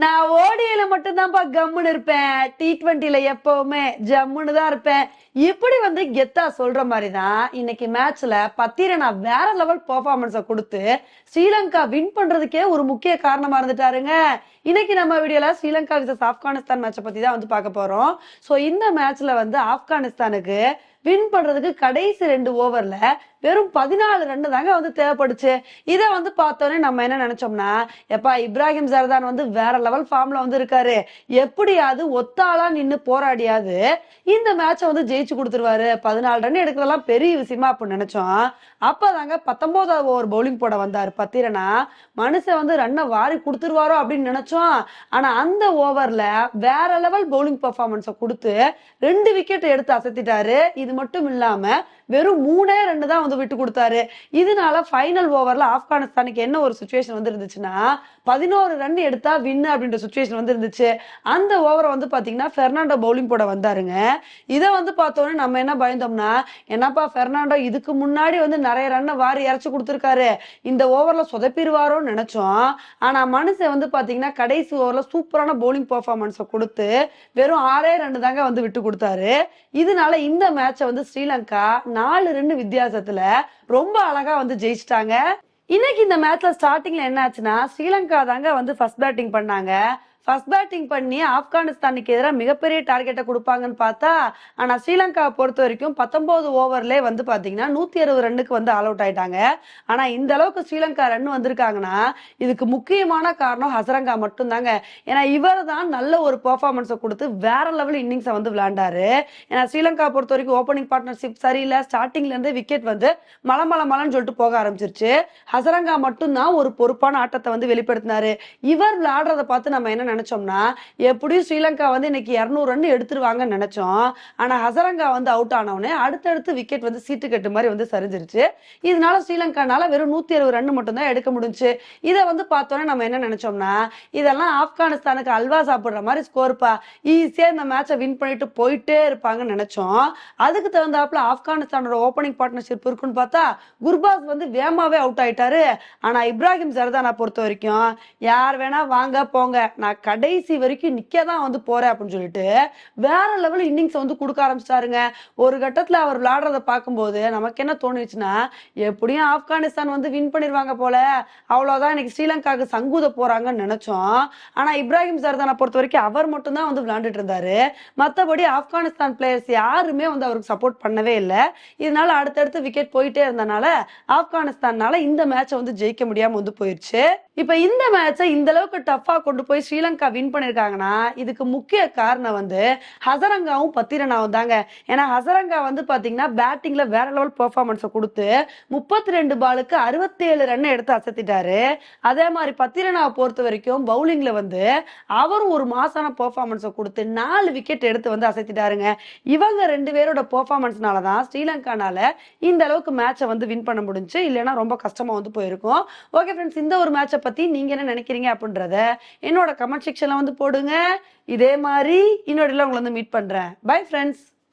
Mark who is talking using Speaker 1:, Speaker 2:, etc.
Speaker 1: நான் ஓடியில மட்டும்தான்ப்பா கம்முன்னு இருப்பேன். டி ட்வெண்ட்டில எப்பவுமே ஜம்முன்னு தான் இருப்பேன். இப்படி வந்து கெத்தா சொல்ற மாதிரி தான் இன்னைக்கு மேட்ச்ல பத்திரனா வேற லெவல் பெர்ஃபார்மன்ஸை கொடுத்து ஸ்ரீலங்கா வின் பண்றதுக்கே ஒரு முக்கிய காரணமா இருந்துட்டாருங்க. இன்னைக்கு நம்ம வீடியோல ஸ்ரீலங்கா விசஸ் ஆப்கானிஸ்தான் மேட்சை பத்தி தான் வந்து பார்க்க போறோம். ஸோ இந்த மேட்ச்ல வந்து ஆப்கானிஸ்தானுக்கு வின் பண்றதுக்கு கடைசி ரெண்டு ஓவர்ல வெறும் பதினாலு ரன் தாங்க வந்து தேவைப்படுச்சு. இதை வந்து பார்த்தோன்னே நம்ம என்ன நினைச்சோம்னா எப்பா இப்ராஹிம் ஜர்தான் வந்து வேற லெவல் ஃபார்ம்ல வந்து இருக்காரு. எப்படியாவது ஒத்தாளா நின்று போராடியாது. இந்த மேட்சை வந்து ஜெயிச்சு கொடுத்துருவாரு. பதினாலு ரன் எடுக்கிறதெல்லாம் பெரிய விஷயமா அப்படின்னு நினைச்சோம். அப்பதாங்க பத்தொன்பதாவது ஓவர் பவுலிங் போட வந்தாரு பத்திரனா. மனுஷன் வந்து ரன்னை வாரி கொடுத்துருவாரோ அப்படின்னு நினைச்சோம். ஆனா அந்த ஓவர்ல வேற லெவல் பவுலிங் பர்ஃபார்மன்ஸை கொடுத்து ரெண்டு விக்கெட் எடுத்து அசத்திட்டாரு. இது மட்டும் இல்லாம வெறும் மூணே ரெண்டு தான் வந்து விட்டு கொடுத்தாரு. இதனால ஃபைனல் ஓவர்ல ஆப்கானிஸ்தானுக்கு என்ன ஒரு சுச்சுவேஷன் வந்து இருந்துச்சுன்னா பதினோரு ரன் எடுத்தா வின்னு அப்படின்ற சுச்சுவேஷன் வந்து இருந்துச்சு அந்த ஓவரை வந்து பாத்தீங்கன்னா ஃபெர்னாண்டோ பவுலிங் போட வந்தாருங்க. இதை வந்து பார்த்தோன்னே நம்ம என்ன பயந்தோம்னா என்னப்பா ஃபெர்னாண்டோ இதுக்கு முன்னாடி வந்து நிறைய ரன்னை வாரி இறச்சி கொடுத்துருக்காரு. இந்த ஓவர்ல சொதப்பிடுவாரோன்னு நினச்சோம். ஆனா மனுஷன் வந்து பார்த்தீங்கன்னா கடைசி ஓவரில் சூப்பரான பவுலிங் பர்ஃபார்மன்ஸை கொடுத்து வெறும் ஆறே ரெண்டு தாங்க வந்து விட்டு கொடுத்தாரு. இதனால இந்த மேட்சை வந்து ஸ்ரீலங்கா நாலு ரெண்டு வித்தியாசத்துல ரொம்ப அழகா வந்து ஜெயிச்சிட்டாங்க. இன்னைக்கு இந்த மேட்ச்ல ஸ்டார்டிங்ல என்ன ஆச்சுன்னா ஸ்ரீலங்கா தாங்க வந்து ஃபர்ஸ்ட் பேட்டிங் பண்ணாங்க. ஃபர்ஸ்ட் பேட்டிங் பண்ணி ஆப்கானிஸ்தானுக்கு எதிராக மிகப்பெரிய டார்கெட்டை கொடுப்பாங்கன்னு பார்த்தா ஆனால் ஸ்ரீலங்காவை பொறுத்த வரைக்கும் பத்தொம்போது ஓவர்லேயே வந்து பார்த்தீங்கன்னா நூற்றி அறுபது ரன்னுக்கு வந்து ஆல் அவுட் ஆயிட்டாங்க. ஆனால் இந்த அளவுக்கு ஸ்ரீலங்கா ரன் வந்திருக்காங்கன்னா இதுக்கு முக்கியமான காரணம் ஹசரங்கா மட்டும்தாங்க. ஏன்னா இவர் தான் நல்ல ஒரு பர்ஃபார்மன்ஸை கொடுத்து வேற லெவல் இன்னிங்ஸை வந்து விளையாண்டாரு. ஏன்னா ஸ்ரீலங்கா பொறுத்த வரைக்கும் ஓப்பனிங் பார்ட்னர்ஷிப் சரியில்லை. ஸ்டார்டிங்லேருந்தே விக்கெட் வந்து மல மல மலன்னு சொல்லிட்டு போக ஆரம்பிச்சிருச்சு. ஹசரங்கா மட்டும்தான் ஒரு பொறுப்பான ஆட்டத்தை வந்து வெளிப்படுத்தினாரு. இவர் விளையாடுறத பார்த்து நம்ம என்ன நினைச்சோம்னா எப்படியும் ஸ்ரீலங்கா வந்து இன்னைக்கு இரநூறு ரன் எடுத்துருவாங்கன்னு நினைச்சோம். ஆனா ஹசரங்கா வந்து அவுட் ஆனவுடனே அடுத்தடுத்து விக்கெட் வந்து சீட்டு கட்டு மாதிரி வந்து சரிஞ்சிருச்சு. இதனால ஸ்ரீலங்கானால வெறும் நூத்தி அறுபது ரன் மட்டும்தான் எடுக்க முடிஞ்சு. இதை வந்து பார்த்தோன்னே நம்ம என்ன நினைச்சோம்னா இதெல்லாம் ஆப்கானிஸ்தானுக்கு அல்வா சாப்பிடுற மாதிரி ஸ்கோர்ப்பா ஈஸியா இந்த மேட்சை வின் பண்ணிட்டு போயிட்டே இருப்பாங்கன்னு நினைச்சோம். அதுக்கு தகுந்தாப்புல ஆப்கானிஸ்தானோட ஓப்பனிங் பார்ட்னர்ஷிப் இருக்குன்னு பார்த்தா குர்பாஸ் வந்து வேமாவே அவுட் ஆயிட்டாரு. ஆனா இப்ராஹிம் ஜர்தானா பொறுத்த வரைக்கும் யார் வேணா வாங்க போங்க. நான் கடைசி வரைக்கும் நிக்க தான் வந்து போறேன் அப்படின்னு சொல்லிட்டு வேற லெவல் இன்னிங்ஸ் வந்து கொடுக்க ஆரம்பிச்சிட்டாருங்க. ஒரு கட்டத்துல அவர் விளையாடுறத பார்க்கும்போது நமக்கு என்ன தோணுச்சுன்னா எப்படியும் ஆப்கானிஸ்தான் வந்து வின் பண்ணிடுவாங்க போல. அவ்வளவுதான் இன்னைக்கு ஸ்ரீலங்காவுக்கு சங்கூத போறாங்கன்னு நினைச்சோம். ஆனா இப்ராஹிம் ஜர்தானை பொறுத்த வரைக்கும் அவர் மட்டும்தான் வந்து விளையாண்டுட்டு இருந்தாரு. மத்தபடி ஆப்கானிஸ்தான் பிளேயர்ஸ் யாருமே வந்து அவருக்கு சப்போர்ட் பண்ணவே இல்லை. இதனால அடுத்தடுத்து விக்கெட் போயிட்டே இருந்தனால ஆப்கானிஸ்தான்னால இந்த மேட்சை வந்து ஜெயிக்க முடியாம வந்து போயிருச்சு. இப்ப இந்த மேட்சை இந்த அளவுக்கு டஃபா கொண்டு போய் ஸ்ரீலங்கா வின் பண்ணிருக்காங்கன்னா இதுக்கு முக்கிய காரணம் வந்து ஹசரங்காவும் பத்திரனாவும் தாங்க. ஏன்னா ஹசரங்கா வந்து பாத்தீங்கன்னா பேட்டிங்ல வேற லெவல் பெர்ஃபார்மன்ஸை கொடுத்து முப்பத்தி ரெண்டு பாலுக்கு அறுபத்தி ஏழு ரன் எடுத்து அசத்திட்டாரு. அதே மாதிரி பத்திரனாவை பொறுத்த வரைக்கும் பவுலிங்ல வந்து அவரும் ஒரு மாசான பெர்ஃபார்மன்ஸை கொடுத்து நாலு விக்கெட் எடுத்து வந்து அசத்திட்டாருங்க. இவங்க ரெண்டு பேரோட பெர்ஃபார்மன்ஸ்னால தான் ஸ்ரீலங்கானால இந்த அளவுக்கு மேட்சை வந்து வின் பண்ண முடிஞ்சு இல்லைன்னா ரொம்ப கஷ்டமா வந்து போயிருக்கும். ஓகே ஃப்ரெண்ட்ஸ் இந்த ஒரு மேட்சை பத்தி நீங்க என்ன நினைக்கிறீங்க அப்படின்றத என்னோட கமெண்ட் செக்ஷன்ல வந்து போடுங்க. இதே மாதிரி இன்னொரு உங்களை வந்து மீட் பண்றேன். Bye friends